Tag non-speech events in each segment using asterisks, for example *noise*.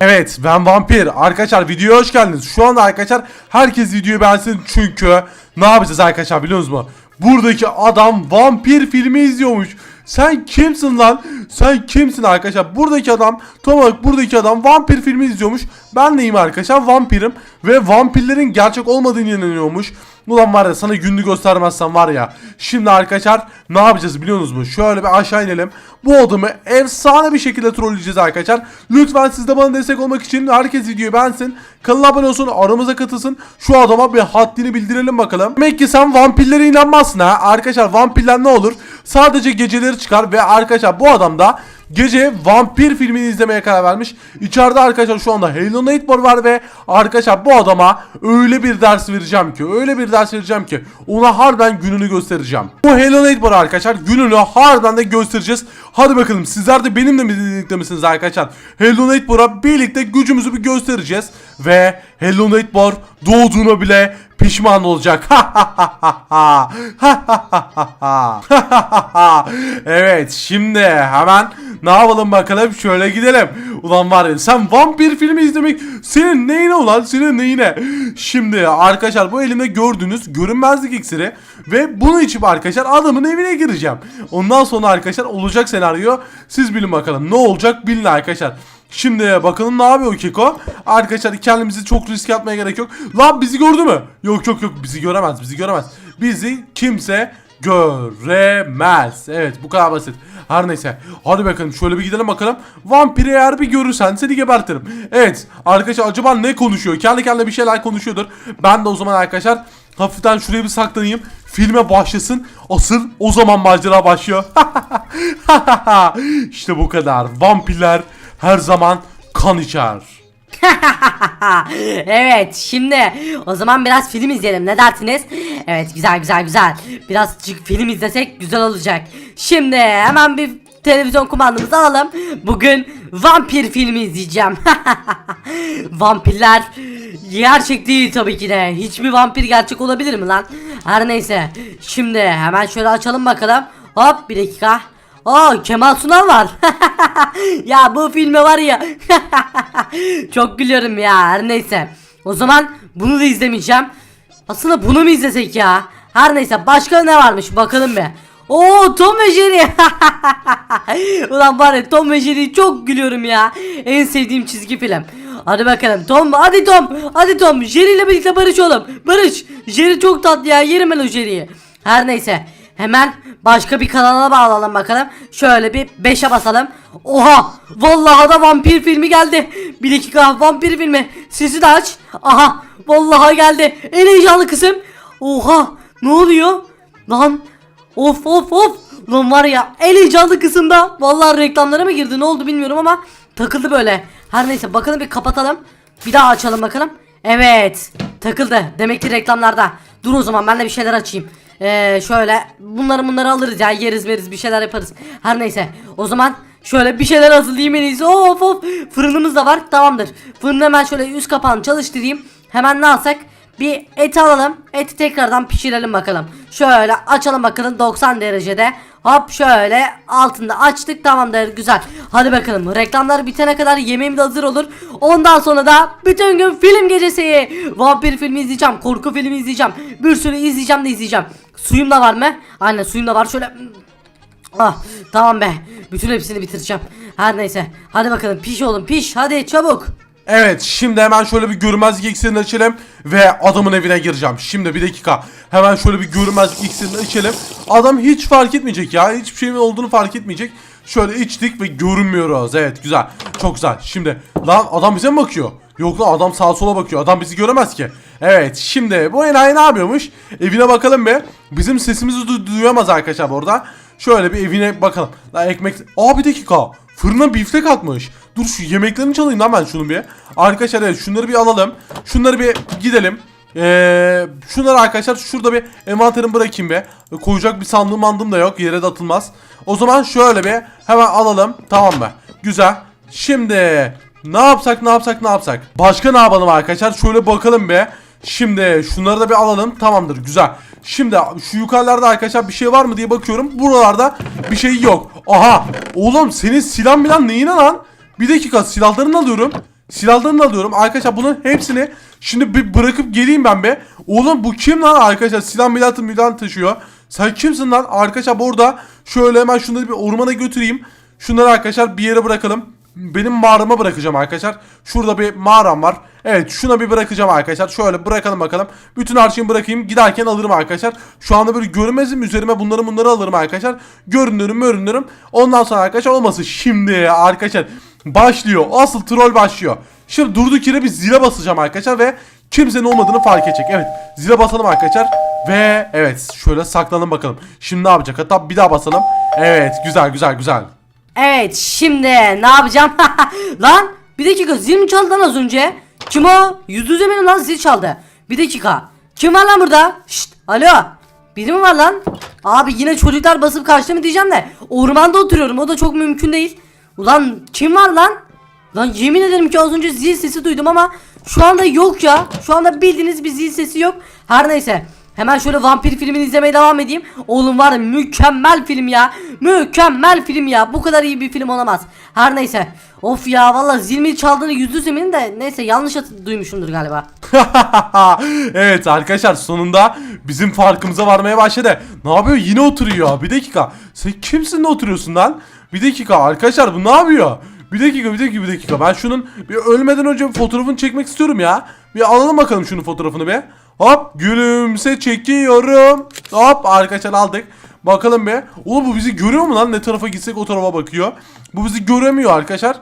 Evet ben vampir. Arkadaşlar videoya hoş geldiniz. Şu anda arkadaşlar herkes videoyu beğensin çünkü ne yapacağız arkadaşlar biliyor musunuz? Buradaki adam vampir filmi izliyormuş. Sen kimsin lan? Sen kimsin arkadaşlar? Buradaki adam, tam olarak buradaki adam vampir filmi izliyormuş. Ben neyim arkadaşlar? Vampirim. Ve vampirlerin gerçek olmadığını inanıyormuş. Ulan var ya sana günlü göstermezsem var ya. Şimdi arkadaşlar ne yapacağız biliyor musunuz mu? Şöyle bir aşağı inelim. Bu adamı efsane bir şekilde trolleyeceğiz arkadaşlar. Lütfen siz de bana destek olmak için herkes videoyu beğensin. Kanala abone olsun, aramıza katılsın. Şu adama bir haddini bildirelim bakalım. Demek ki sen vampirlere inanmazsın ha. Arkadaşlar vampirler ne olur? Sadece geceleri çıkar ve arkadaşlar bu adam da Gece vampir filmini izlemeye karar vermiş. İçeride arkadaşlar şu anda Halo Nightmare var ve arkadaşlar bu adama öyle bir ders vereceğim ki öyle bir ders vereceğim ki ona harbiden gününü göstereceğim. Bu Halo Nightmare arkadaşlar gününü harbiden de göstereceğiz. Hadi bakalım sizler de benimle birlikte misiniz arkadaşlar? Halo Nightmare'a birlikte gücümüzü bir göstereceğiz ve Halo Nightmare doğduğuna bile pişman olacak. evet şimdi hemen ne yapalım bakalım şöyle gidelim. Ulan var ya sen vampir filmi izlemek senin neyine ulan senin neyine. Şimdi arkadaşlar bu elimde gördüğünüz görünmezlik iksiri ve bunu içip arkadaşlar adamın evine gireceğim. Ondan sonra arkadaşlar olacak senaryo siz bilin bakalım ne olacak bilin arkadaşlar. Şimdi bakalım ne yapıyor Keko? Arkadaşlar kendimizi çok riske atmaya gerek yok. Lan bizi gördü mü? Yok yok yok bizi göremez bizi göremez. Bizi kimse göremez. Evet bu kadar basit. Her neyse. Hadi bakalım şöyle bir gidelim bakalım. Vampiri eğer bir görürsen seni gebertirim. Evet arkadaşlar acaba ne konuşuyor? Kendi kendine bir şeyler konuşuyordur. Ben de o zaman arkadaşlar hafiften şuraya bir saklanayım. Filme başlasın. Asıl o zaman macera başlıyor. *laughs* *laughs* işte bu kadar. Vampirler her zaman kan içer. *laughs* evet şimdi o zaman biraz film izleyelim ne dersiniz? Evet güzel güzel güzel. Birazcık film izlesek güzel olacak. Şimdi hemen bir televizyon kumandamızı alalım. Bugün vampir filmi izleyeceğim. *laughs* Vampirler gerçek değil tabii ki de. Hiçbir vampir gerçek olabilir mi lan? Her neyse. Şimdi hemen şöyle açalım bakalım. Hop bir dakika. Aa Kemal Sunal var. *laughs* ya bu filme var ya. *laughs* Çok gülüyorum ya her neyse. O zaman bunu da izlemeyeceğim. Aslında bunu mu izlesek ya? Her neyse başka ne varmış bakalım be. Oo Tom ve Jerry. *laughs* Ulan ya Tom ve Jerry'yi çok gülüyorum ya. En sevdiğim çizgi film. Hadi bakalım Tom hadi Tom hadi Tom Jerry ile birlikte barış oğlum. Barış Jerry çok tatlı ya yerim ben o Jerry'yi. Her neyse hemen başka bir kanala bağlayalım bakalım. Şöyle bir 5'e basalım. Oha vallahi da vampir filmi geldi. Bir dakika vampir filmi sesi de aç. Aha vallahi geldi. En heyecanlı kısım. Oha ne oluyor? Lan Of of of. Lan var ya en heyecanlı kısımda. Vallahi reklamlara mı girdi ne oldu bilmiyorum ama takıldı böyle. Her neyse bakalım bir kapatalım. Bir daha açalım bakalım. Evet takıldı. Demek ki reklamlarda. Dur o zaman ben de bir şeyler açayım. Ee, şöyle bunları bunları alırız ya yeriz veririz bir şeyler yaparız. Her neyse o zaman şöyle bir şeyler hazırlayayım en iyisi. Of of fırınımız da var tamamdır. Fırını hemen şöyle üst kapağını çalıştırayım. Hemen ne alsak? Bir et alalım. Eti tekrardan pişirelim bakalım. Şöyle açalım bakalım 90 derecede. Hop şöyle altında açtık tamamdır güzel. Hadi bakalım reklamlar bitene kadar yemeğim de hazır olur. Ondan sonra da bütün gün film gecesi. Vampir filmi izleyeceğim. Korku filmi izleyeceğim. Bir sürü izleyeceğim de izleyeceğim. Suyum da var mı? Aynen suyum da var. Şöyle Ah tamam be. Bütün hepsini bitireceğim. Her neyse. Hadi bakalım piş oğlum piş. Hadi çabuk. Evet şimdi hemen şöyle bir görünmezlik iksirini açalım ve adamın evine gireceğim. Şimdi bir dakika hemen şöyle bir görünmezlik iksirini içelim. Adam hiç fark etmeyecek ya hiçbir şeyin olduğunu fark etmeyecek. Şöyle içtik ve görünmüyoruz. Evet güzel çok güzel. Şimdi lan adam bize mi bakıyor? Yok lan adam sağa sola bakıyor. Adam bizi göremez ki. Evet şimdi bu enayi ne yapıyormuş? Evine bakalım be. Bizim sesimizi du- duyamaz arkadaşlar orada. Şöyle bir evine bakalım. Lan ekmek... Aa bir dakika. Fırına biftek atmış. Dur şu yemeklerini çalayım lan ben şunu bir. Arkadaşlar evet şunları bir alalım. Şunları bir gidelim. Ee, şunları arkadaşlar şurada bir envanterimi bırakayım be. Koyacak bir sandığım mandığım da yok. Yere de atılmaz. O zaman şöyle bir hemen alalım. Tamam mı? Güzel. Şimdi ne yapsak ne yapsak ne yapsak? Başka ne yapalım arkadaşlar? Şöyle bakalım be. Şimdi şunları da bir alalım. Tamamdır güzel. Şimdi şu yukarılarda arkadaşlar bir şey var mı diye bakıyorum. Buralarda bir şey yok. Aha. Oğlum senin silah milan neyine lan? Bir dakika silahlarını alıyorum. Silahlarını alıyorum. Arkadaşlar bunun hepsini şimdi bir bırakıp geleyim ben be. Oğlum bu kim lan arkadaşlar? Silah milatı milan taşıyor. Sen kimsin lan? Arkadaşlar burada şöyle hemen şunları bir ormana götüreyim. Şunları arkadaşlar bir yere bırakalım. Benim mağarama bırakacağım arkadaşlar. Şurada bir mağaram var. Evet şuna bir bırakacağım arkadaşlar. Şöyle bırakalım bakalım. Bütün şeyi bırakayım. Giderken alırım arkadaşlar. Şu anda böyle görmezim üzerime bunları bunları alırım arkadaşlar. Görünürüm görünürüm. Ondan sonra arkadaşlar olmasın. Şimdi arkadaşlar başlıyor. Asıl troll başlıyor. Şimdi durduk yere bir zile basacağım arkadaşlar ve kimsenin olmadığını fark edecek. Evet zile basalım arkadaşlar. Ve evet şöyle saklanalım bakalım. Şimdi ne yapacak? Hatta bir daha basalım. Evet güzel güzel güzel. Evet şimdi ne yapacağım? *laughs* lan bir dakika zil mi çaldı lan az önce? Kim o? Yüz yüze benim lan zil çaldı. Bir dakika. Kim var lan burada? Şşt alo. Biri mi var lan? Abi yine çocuklar basıp kaçtı mı diyeceğim de ormanda oturuyorum o da çok mümkün değil. Ulan kim var lan? Lan yemin ederim ki az önce zil sesi duydum ama şu anda yok ya. Şu anda bildiğiniz bir zil sesi yok. Her neyse. Hemen şöyle vampir filmini izlemeye devam edeyim. Oğlum var mükemmel film ya. Mükemmel film ya. Bu kadar iyi bir film olamaz. Her neyse. Of ya valla zil mi çaldığını yüzde eminim de neyse yanlış duymuşumdur galiba. *laughs* evet arkadaşlar sonunda bizim farkımıza varmaya başladı. Ne yapıyor? Yine oturuyor. Bir dakika. Sen kimsin de oturuyorsun lan? Bir dakika arkadaşlar bu ne yapıyor? Bir dakika bir dakika bir dakika. Ben şunun bir ölmeden önce bir fotoğrafını çekmek istiyorum ya. Bir alalım bakalım şunun fotoğrafını be. Hop gülümse çekiyorum. Hop arkadaşlar aldık. Bakalım be. Oğlum bu bizi görüyor mu lan? Ne tarafa gitsek o tarafa bakıyor. Bu bizi göremiyor arkadaşlar.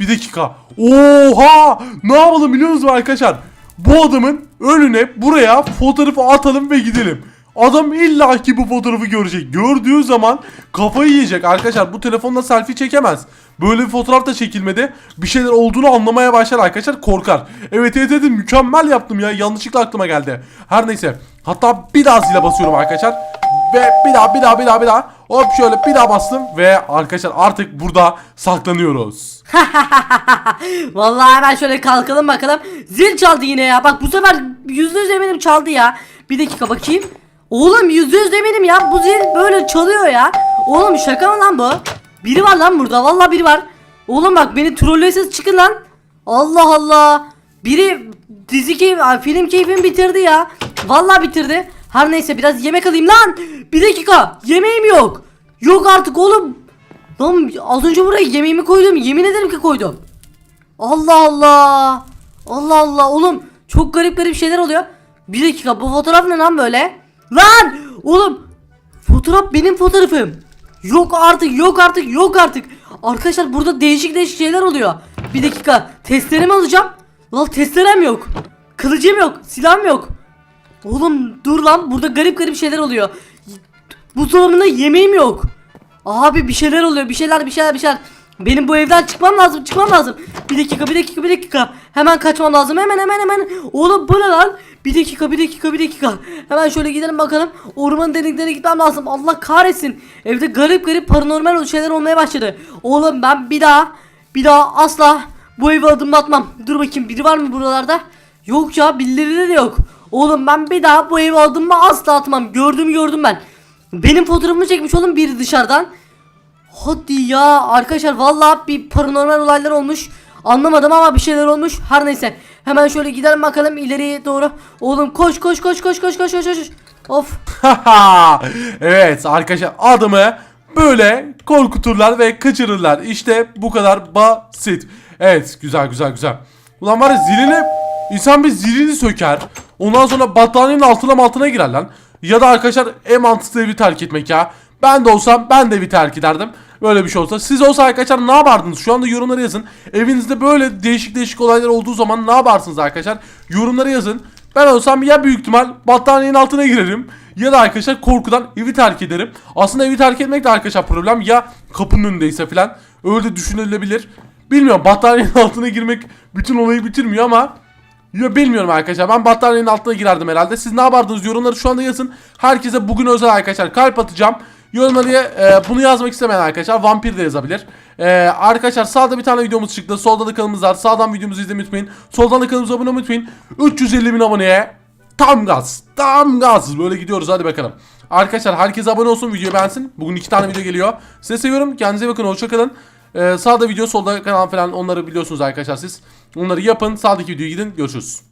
Bir dakika. Oha! Ne yapalım biliyor musunuz arkadaşlar? Bu adamın önüne buraya fotoğrafı atalım ve gidelim. Adam illaki bu fotoğrafı görecek. Gördüğü zaman kafayı yiyecek. Arkadaşlar bu telefonla selfie çekemez. Böyle bir fotoğraf da çekilmedi. Bir şeyler olduğunu anlamaya başlar arkadaşlar korkar. Evet evet evet mükemmel yaptım ya. Yanlışlıkla aklıma geldi. Her neyse. Hatta bir daha zile basıyorum arkadaşlar. Ve bir daha bir daha bir daha bir daha. Hop şöyle bir daha bastım. Ve arkadaşlar artık burada saklanıyoruz. *laughs* Vallahi hemen şöyle kalkalım bakalım. Zil çaldı yine ya. Bak bu sefer yüzde yüz eminim çaldı ya. Bir dakika bakayım. Oğlum yüzde yüz eminim ya. Bu zil böyle çalıyor ya. Oğlum şaka mı lan bu? Biri var lan burada. Vallahi biri var. Oğlum bak beni trollesiz çıkın lan. Allah Allah. Biri dizi keyif, film keyfimi bitirdi ya. Vallahi bitirdi. Her neyse biraz yemek alayım lan. Bir dakika. Yemeğim yok. Yok artık oğlum. Lan az önce buraya yemeğimi koydum. Yemin ederim ki koydum. Allah Allah. Allah Allah oğlum çok garip garip şeyler oluyor. Bir dakika bu fotoğraf ne lan böyle? Lan oğlum fotoğraf benim fotoğrafım. Yok artık yok artık yok artık. Arkadaşlar burada değişik değişik şeyler oluyor. Bir dakika testlerimi alacağım. Lan testerem yok. Kılıcım yok. Silahım yok. Oğlum dur lan burada garip garip şeyler oluyor. Buzdolabında yemeğim yok. Abi bir şeyler oluyor bir şeyler bir şeyler bir şeyler. Benim bu evden çıkmam lazım çıkmam lazım. Bir dakika bir dakika bir dakika. Hemen kaçmam lazım hemen hemen hemen. Oğlum bu ne lan? Bir dakika bir dakika bir dakika. Hemen şöyle gidelim bakalım. Ormanın derinliklerine gitmem lazım. Allah kahretsin. Evde garip garip paranormal şeyler olmaya başladı. Oğlum ben bir daha bir daha asla bu eve adım atmam. Dur bakayım biri var mı buralarda? Yok ya birileri de yok. Oğlum ben bir daha bu eve adımımı asla atmam. Gördüm gördüm ben. Benim fotoğrafımı çekmiş oğlum biri dışarıdan. Hadi ya arkadaşlar vallahi bir paranormal olaylar olmuş. Anlamadım ama bir şeyler olmuş. Her neyse. Hemen şöyle gidelim bakalım ileriye doğru. Oğlum koş koş koş koş koş koş koş koş. Of. *laughs* evet arkadaşlar adımı böyle korkuturlar ve kaçırırlar. İşte bu kadar basit. Evet güzel güzel güzel. Ulan var ya zilini insan bir zilini söker. Ondan sonra battaniyenin altına altına girer lan. Ya da arkadaşlar en mantıklı evi terk etmek ya. Ben de olsam ben de evi terk ederdim. Böyle bir şey olsa. Siz olsa arkadaşlar ne yapardınız? Şu anda yorumlara yazın. Evinizde böyle değişik değişik olaylar olduğu zaman ne yaparsınız arkadaşlar? Yorumlara yazın. Ben olsam ya büyük ihtimal battaniyenin altına girerim. Ya da arkadaşlar korkudan evi terk ederim. Aslında evi terk etmek de arkadaşlar problem. Ya kapının önündeyse falan. Öyle düşünülebilir. Bilmiyorum battaniyenin *laughs* altına girmek bütün olayı bitirmiyor ama ya bilmiyorum arkadaşlar. Ben battaniyenin altına girerdim herhalde. Siz ne yapardınız? Yorumları şu anda yazın. Herkese bugün özel arkadaşlar kalp atacağım. Yorumlara e, bunu yazmak istemeyen arkadaşlar vampir de yazabilir. E, arkadaşlar sağda bir tane videomuz çıktı. Solda da kanalımız var. Sağdan videomuzu izlemeyi unutmayın. Soldan da kanalımıza abone olmayı unutmayın. 350 bin aboneye tam gaz. Tam gaz. Böyle gidiyoruz hadi bakalım. Arkadaşlar herkes abone olsun. Videoyu beğensin. Bugün iki tane video geliyor. Size seviyorum. Kendinize bakın. Hoşçakalın. E, sağda video solda kanal falan onları biliyorsunuz arkadaşlar siz. Onları yapın. Sağdaki videoya gidin. Görüşürüz.